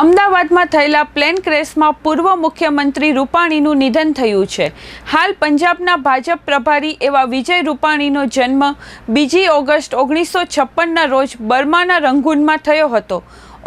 અમદાવાદમાં થયેલા પ્લેન ક્રેશમાં પૂર્વ મુખ્યમંત્રી રૂપાણીનું નિધન થયું છે. હાલ પંજાબના ભાજપ પ્રભારી એવા વિજય રૂપાણીનો જન્મ બીજી ઓગસ્ટ ઓગણીસો છપ્પનના રોજ બર્માના રંગૂનમાં થયો હતો.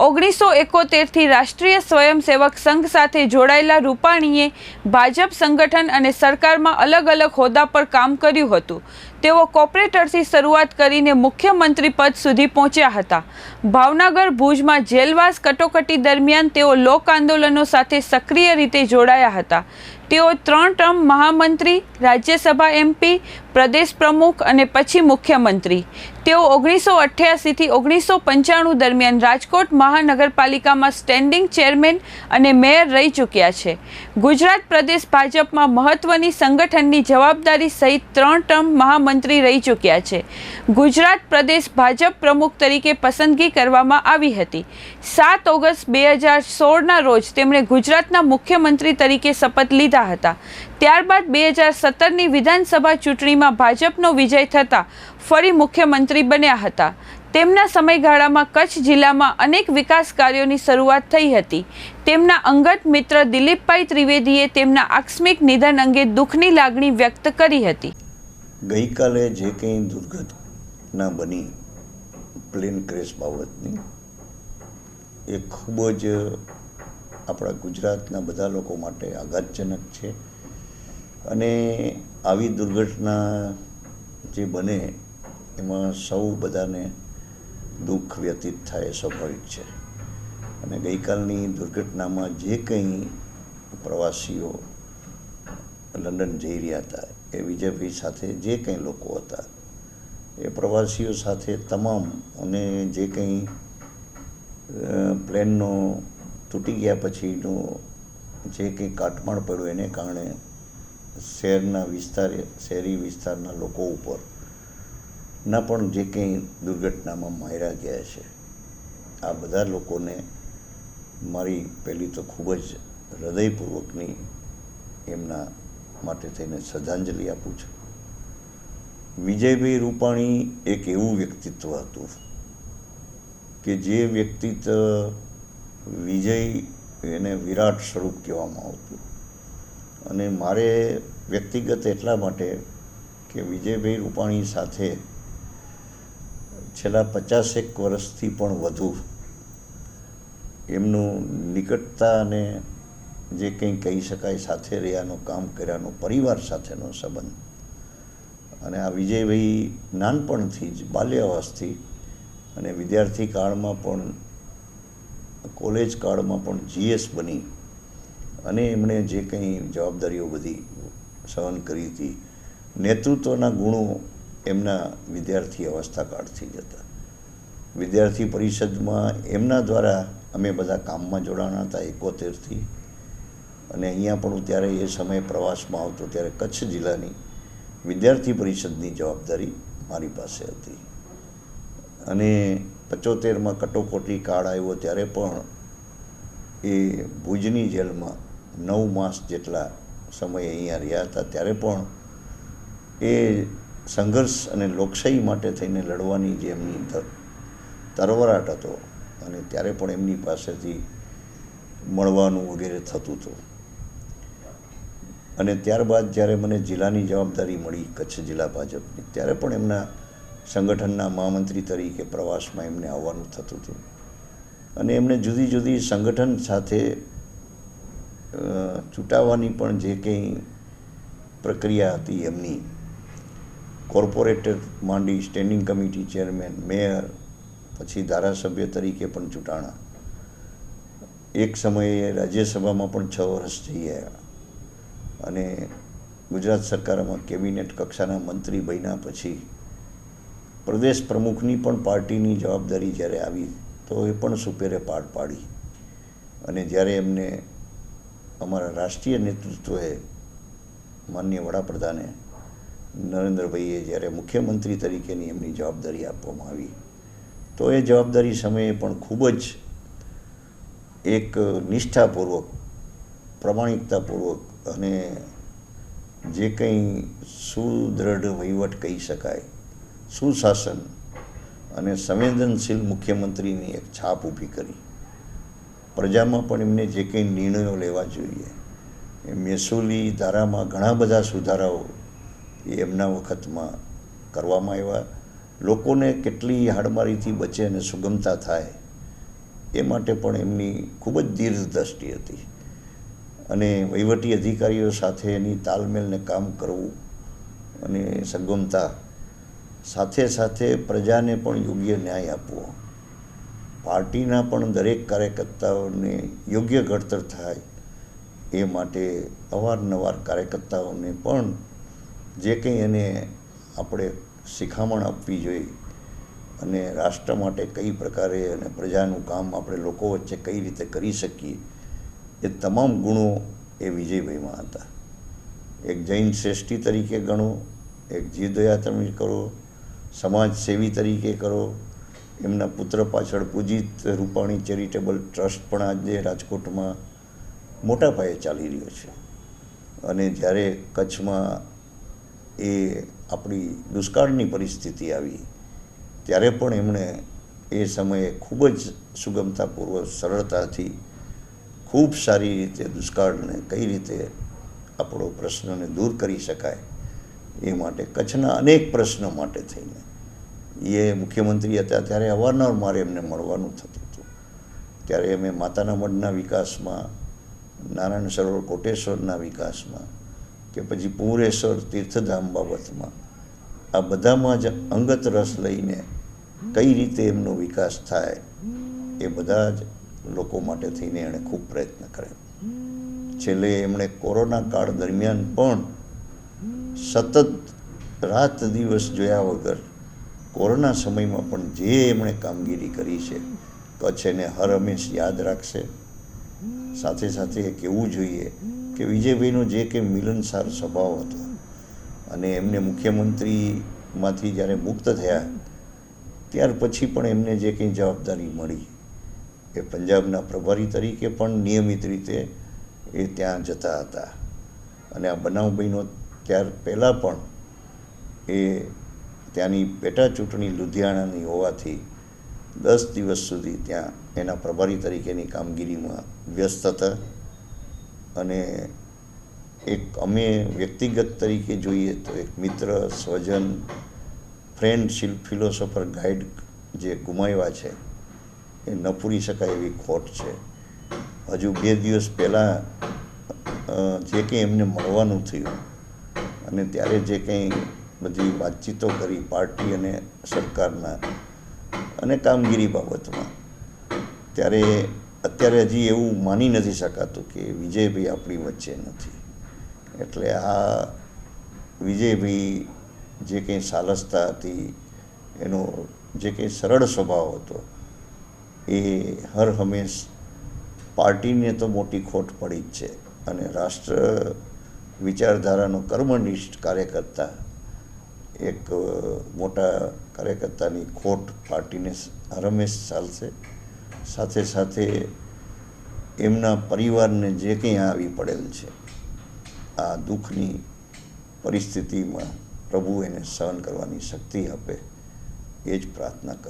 ઓગણીસો એકોતેરથી રાષ્ટ્રીય સ્વયંસેવક સંઘ સાથે જોડાયેલા રૂપાણીએ ભાજપ સંગઠન અને સરકારમાં અલગ અલગ હોદ્દા પર કામ કર્યું હતું. તેઓ કોર્પોરેટરથી શરૂઆત કરીને મુખ્યમંત્રી પદ સુધી પહોંચ્યા હતા. ભાવનગર, ભુજમાં જેલવાસ કટોકટી દરમિયાન તેઓ લોક આંદોલનો સાથે સક્રિય રીતે જોડાયા હતા. તેઓ ત્રણ ટર્મ મહામંત્રી, રાજ્યસભા એમપી પ્રદેશ પ્રમુખ અને પછી મુખ્યમંત્રી. તેઓ ઓગણીસો અઠ્યાસીથી ઓગણીસો પંચાણું દરમિયાન રાજકોટ મહાનગરપાલિકામાં સ્ટેન્ડિંગ ચેરમેન અને મેયર રહી ચૂક્યા છે. ગુજરાત પ્રદેશ ભાજપમાં મહત્વની સંગઠનની જવાબદારી સહિત ત્રણ ટર્મ મહામંત્રી રહી ચૂક્યા છે. ગુજરાત પ્રદેશ ભાજપ પ્રમુખ તરીકે પસંદગી કરવામાં આવી હતી. સાત ઓગસ્ટ બે હજાર સોળના રોજ તેમણે ગુજરાતના મુખ્યમંત્રી તરીકે શપથ લીધા હતા. ત્યારબાદ બે હજાર સત્તરની વિધાનસભા ચૂંટણીમાં ભાજપનો વિજય થતાં ફરી મુખ્યમંત્રી બન્યા હતા. તેમના સમયગાળામાં કચ્છ જિલ્લામાં અનેક વિકાસ કાર્યોની શરૂઆત થઈ હતી. તેમના અંગત મિત્ર દિલીપભાઈ ત્રિવેદીએ તેમના આકસ્મિક નિધન અંગે દુઃખની લાગણી વ્યક્ત કરી હતી. ગઈકાલે જે કંઈ દુર્ઘટના બની, પ્લેન ક્રેશ બાબતની, એ ખૂબ જ આપણા ગુજરાતના બધા લોકો માટે આઘાતજનક છે. અને આવી દુર્ઘટના જે બને, એમાં સૌ બધાને દુઃખ વ્યતીત થાય સ્વાભાવિક છે. અને ગઈકાલની દુર્ઘટનામાં જે કંઈ પ્રવાસીઓ લંડન જઈ રહ્યા હતા એ વિજયભાઈ સાથે જે કંઈ લોકો હતા. એ પ્રવાસીઓ સાથે તમામ અને જે કંઈ પ્લેનનો તૂટી ગયા પછીનો જે કંઈ કાટમાળ પડ્યું એને કારણે શહેરના વિસ્તાર, શહેરી વિસ્તારના લોકો ઉપર ના પણ જે કંઈ દુર્ઘટનામાં માર્યા ગયા છે. આ બધા લોકોને મારી પહેલી તો ખૂબ જ હૃદયપૂર્વકની એમના માટે થઈને શ્રદ્ધાંજલિ આપું છું. વિજયભાઈ રૂપાણી એક એવું વ્યક્તિત્વ હતું કે જે વ્યક્તિત્વ વિજય એને વિરાટ સ્વરૂપ કહેવામાં આવતું. અને મારે વ્યક્તિગત એટલા માટે કે વિજયભાઈ રૂપાણી સાથે છેલ્લા પચાસેક વર્ષથી પણ વધુ એમનું નિકટતા અને જે કંઈ કહી શકાય સાથે રહ્યાનું કામ કર્યાનો, પરિવાર સાથેનો સંબંધ. અને આ વિજયભાઈ નાનપણથી જ બાલ્યાવાસથી અને વિદ્યાર્થી કાળમાં પણ, કોલેજ કાળમાં પણ જીએસ બની અને એમણે જે કંઈ જવાબદારીઓ બધી સહન કરી હતી, નેતૃત્વના ગુણો એમના વિદ્યાર્થી અવસ્થા કાળથી જ હતા. વિદ્યાર્થી પરિષદમાં એમના દ્વારા અમે બધા કામમાં જોડાણા હતા એકોતેરથી અને અહીંયા પણ હું ત્યારે એ સમયે પ્રવાસમાં આવતો ત્યારે કચ્છ જિલ્લાની વિદ્યાર્થી પરિષદની જવાબદારી મારી પાસે હતી. અને પચોતેરમાં કટોકટી કાળ આવ્યો ત્યારે પણ એ ભુજની જેલમાં નવ માસ જેટલા સમય અહીંયા રહ્યા હતા. ત્યારે પણ એ સંઘર્ષ અને લોકશાહી માટે થઈને લડવાની જે એમની તરવરાટ હતો અને ત્યારે પણ એમની પાસેથી મળવાનું વગેરે થતું હતું. અને ત્યારબાદ જ્યારે મને જિલ્લાની જવાબદારી મળી કચ્છ જિલ્લા ભાજપની, ત્યારે પણ એમના સંગઠનના મહામંત્રી તરીકે પ્રવાસમાં એમને આવવાનું થતું હતું. અને એમને જુદી જુદી સંગઠન સાથે ચૂંટાવાની પણ જે કંઈ પ્રક્રિયા હતી એમની, કોર્પોરેટર માંડી સ્ટેન્ડિંગ કમિટી ચેરમેન, મેયર, પછી ધારાસભ્ય તરીકે પણ ચૂંટાણા. એક સમયે રાજ્યસભામાં પણ છ વર્ષ જઈ આવ્યા. અને ગુજરાત સરકારમાં કેબિનેટ કક્ષાના મંત્રી બન્યા પછી પ્રદેશ પ્રમુખની પણ પાર્ટીની જવાબદારી જ્યારે આવી, તો એ પણ સુપેરે પાર પાડી. અને જ્યારે એમને અમારા રાષ્ટ્રીય નેતૃત્વએ માનનીય વડાપ્રધાને નરેન્દ્રભાઈએ જ્યારે મુખ્યમંત્રી તરીકેની એમની જવાબદારી આપવામાં આવી, તો એ જવાબદારી સમયે પણ ખૂબ જ એક નિષ્ઠાપૂર્વક, પ્રમાણિકતાપૂર્વક અને જે કંઈ સુદૃઢ વહીવટ કહી શકાય, સુશાસન અને સંવેદનશીલ મુખ્યમંત્રીની એક છાપ ઊભી કરી. પ્રજામાં પણ એમને જે કંઈ નિર્ણયો લેવા જોઈએ, એ મહેસૂલી ધારામાં ઘણા બધા સુધારાઓ એ એમના વખતમાં કરવામાં આવ્યા. લોકોને કેટલી હાડમારીથી બચે અને સુગમતા થાય, એ માટે પણ એમની ખૂબ જ દીર્ઘ દ્રષ્ટિ હતી. અને વહીવટી અધિકારીઓ સાથે એની તાલમેલને કામ કરવું અને સગમતા સાથે સાથે પ્રજાને પણ યોગ્ય ન્યાય આપવો. પાર્ટીના પણ દરેક કાર્યકર્તાઓને યોગ્ય ઘડતર થાય એ માટે અવારનવાર કાર્યકર્તાઓને પણ જે કંઈ એને આપણે શિખામણ આપવી જોઈએ અને રાષ્ટ્ર માટે કઈ પ્રકારે અને પ્રજાનું કામ આપણે લોકો વચ્ચે કઈ રીતે કરી શકીએ એ તમામ ગુણો એ વિજયભાઈમાં હતા. એક જૈન શ્રેષ્ઠી તરીકે ગણો, એક જીવદયા તમે કરો સમાજ સેવી તરીકે કરો, એમના પુત્ર પાછળ પૂજિત રૂપાણી ચેરિટેબલ ટ્રસ્ટ પણ આજે રાજકોટમાં મોટા પાયે ચાલી રહ્યો છે. અને જ્યારે કચ્છમાં એ આપણી દુષ્કાળની પરિસ્થિતિ આવી, ત્યારે પણ એમણે એ સમયે ખૂબ જ સુગમતાપૂર્વક સરળતાથી ખૂબ સારી રીતે દુષ્કાળને કઈ રીતે આપણો પ્રશ્નને દૂર કરી શકાય એ માટે કચ્છના અનેક પ્રશ્નો માટે થઈને એ મુખ્યમંત્રી હતા ત્યારે અવારનવાર મારે એમને મળવાનું થતું હતું. ત્યારે અમે માતાના મઢના વિકાસમાં, નારાયણ સરોવર કોટેશ્વરના વિકાસમાં કે પછી પૂરેશ્વર તીર્થધામ બાબતમાં આ બધામાં જ અંગત રસ લઈને કઈ રીતે એમનો વિકાસ થાય એ બધા જ લોકો માટે થઈને એણે ખૂબ પ્રયત્ન કર્યો. છેલ્લે એમણે કોરોના કાળ દરમિયાન પણ સતત રાત દિવસ જોયા વગર કોરોના સમયમાં પણ જે એમણે કામગીરી કરી છે, કચ્છ એને હર હંમેશ યાદ રાખશે. સાથે સાથે એ કહેવું જોઈએ કે વિજયભાઈનો જે કે મિલનસાર સ્વભાવ હતો અને એમને મુખ્યમંત્રીમાંથી જ્યારે મુક્ત થયા, ત્યાર પછી પણ એમને જે કંઈ જવાબદારી મળી. એ પંજાબના પ્રભારી તરીકે પણ નિયમિત રીતે એ ત્યાં જતા હતા. અને આ બનાવ બન્યો ત્યાર પહેલાં પણ એ ત્યાંની પેટા ચૂંટણી લુધિયાણાની હોવાથી દસ દિવસ સુધી ત્યાં એના પ્રભારી તરીકેની કામગીરીમાં વ્યસ્ત હતા. અને એક અમે વ્યક્તિગત તરીકે જોઈએ તો એક મિત્ર, સ્વજન ફ્રેન્ડશીપ ફિલોસોફર ગાઈડ જે ગુમાવ્યા છે એ ન પૂરી શકાય એવી ખોટ છે. હજુ બે દિવસ પહેલાં જે કંઈ એમને મળવાનું થયું અને ત્યારે જે કંઈ બધી વાતચીતો કરી પાર્ટી અને સરકારના અને કામગીરી બાબતમાં, ત્યારે અત્યારે હજી એવું માની નથી શકાતું કે વિજયભાઈ આપણી વચ્ચે નથી. એટલે આ વિજયભાઈ જે કંઈ સાલસતા હતી, એનો જે કંઈ સરળ સ્વભાવ હતો એ હર હંમેશ પાર્ટીને તો મોટી ખોટ પડી જ છે. અને રાષ્ટ્ર વિચારધારાનો કર્મનિષ્ઠ કાર્યકર્તા, એક મોટા કાર્યકર્તાની ખોટ પાર્ટીને હંમેશ ચાલશે. સાથે સાથે એમના પરિવારને જે કંઈ આવી પડેલ છે, આ દુઃખની પરિસ્થિતિમાં પ્રભુ એને સહન કરવાની શક્તિ આપે, એ જ પ્રાર્થના કરું